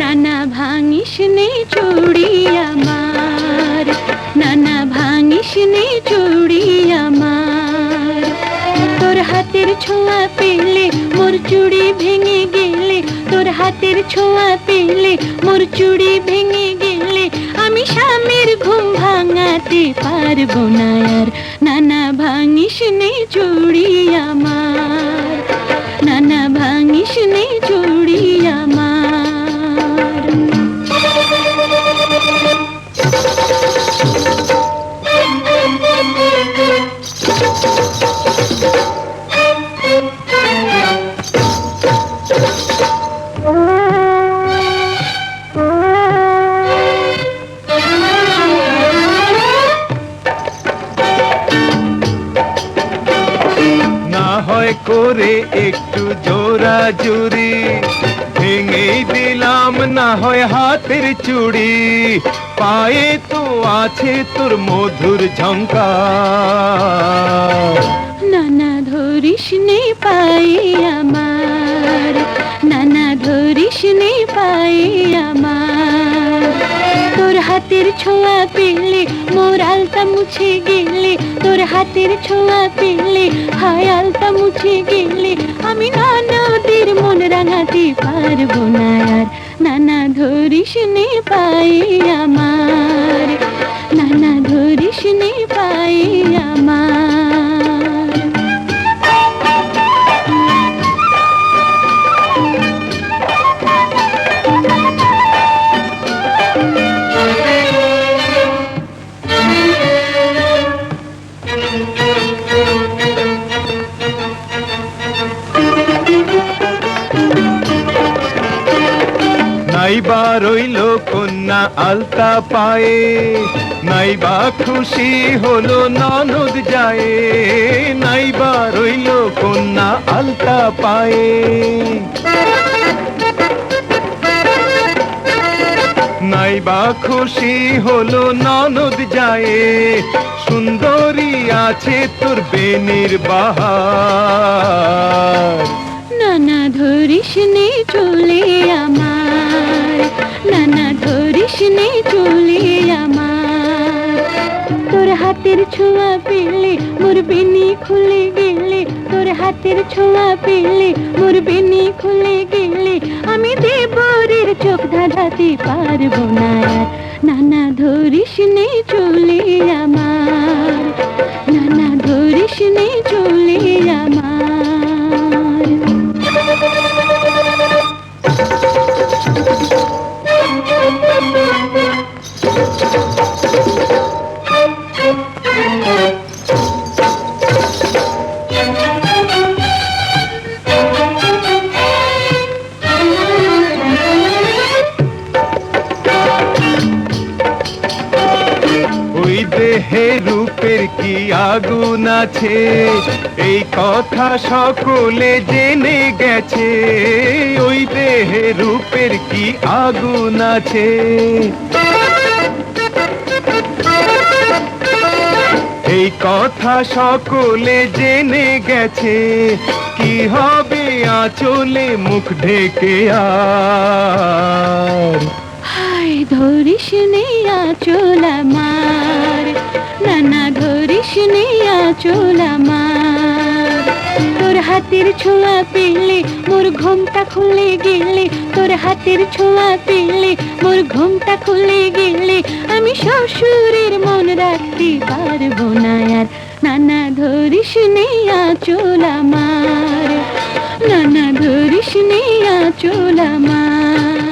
নানা ভাঙিস চুড়ি আমার। তোর হাতের ছোঁয়া পেলে মোর চুড়ি ভেঙে গেলে, তোর হাতের ছোঁয়া পেলে মোর চুড়ি ভেঙে ভাঙাতে পারব না আর। নানা ভাঙিস নে চুড়ি আমার। করে একটু জোরা জুরি ভেঙে দিলাম না হয় হাতের চুড়ি। পায়ে তো আছে তোর মধুর ঝঙ্কার নানা ধরিস নে পাই আমার, নানা ধরিস নে পাই আমার। তোর হাতের ছোঁয়া পেলে, মোর আলতা মুছে গেলে, তোর হাতের ছোঁয়া পেলে, হায়ালটা মুছে গেলে, আমি নানাদের মন রাঙাতে পারব না আর। নানা ধরিস নে পাই আমার। নাইবা রইল কন্যা আলতা পায়ে, নাইবা খুশি হলো ননদ যায়, নাইবা রইল কন্যা আলতা পায়ে। নাইবা খুশি হলো ননদ যায়, সুন্দরী আছে তোর বেনির বাহার। নানা ধরিস নে চলে আমার নে চলে আমার তোর হাতের ছোঁয়া পেলে মোর বেনি খুলে গেলে, তোর হাতের ছোঁয়া পেলে মোর বেনি খুলে গেলে, আমি দেবরের চোখ ধাঁধাতে পারব না। নানা ধরিস নে চলে আমার, নানা ধরিস নে দেহে রূপের কি আগুন আছে? এই কথা সকলে জেনে গেছে। ওই দেহে রূপের কি আগুন আছে? এই কথা সকলে জেনে গেছে। কি হবে আঁচলে মুখ ঢেকে আর? হায়, ধরিস নে আচল আমার। নানা, ধরিস নে আচল আমার। হাতের ছোঁয়া পেলে মোর ঘুমটা খুলে গেলে, তোর হাতের ছোঁয়া পেলে মোর ঘুমটা খুলে গেলে, আমি শ্বশুরের মন রাখতে পারব না আর। নানা ধরিস নেয়া চোলা আমার, নানা ধরিস নেয়া চোলা আমার।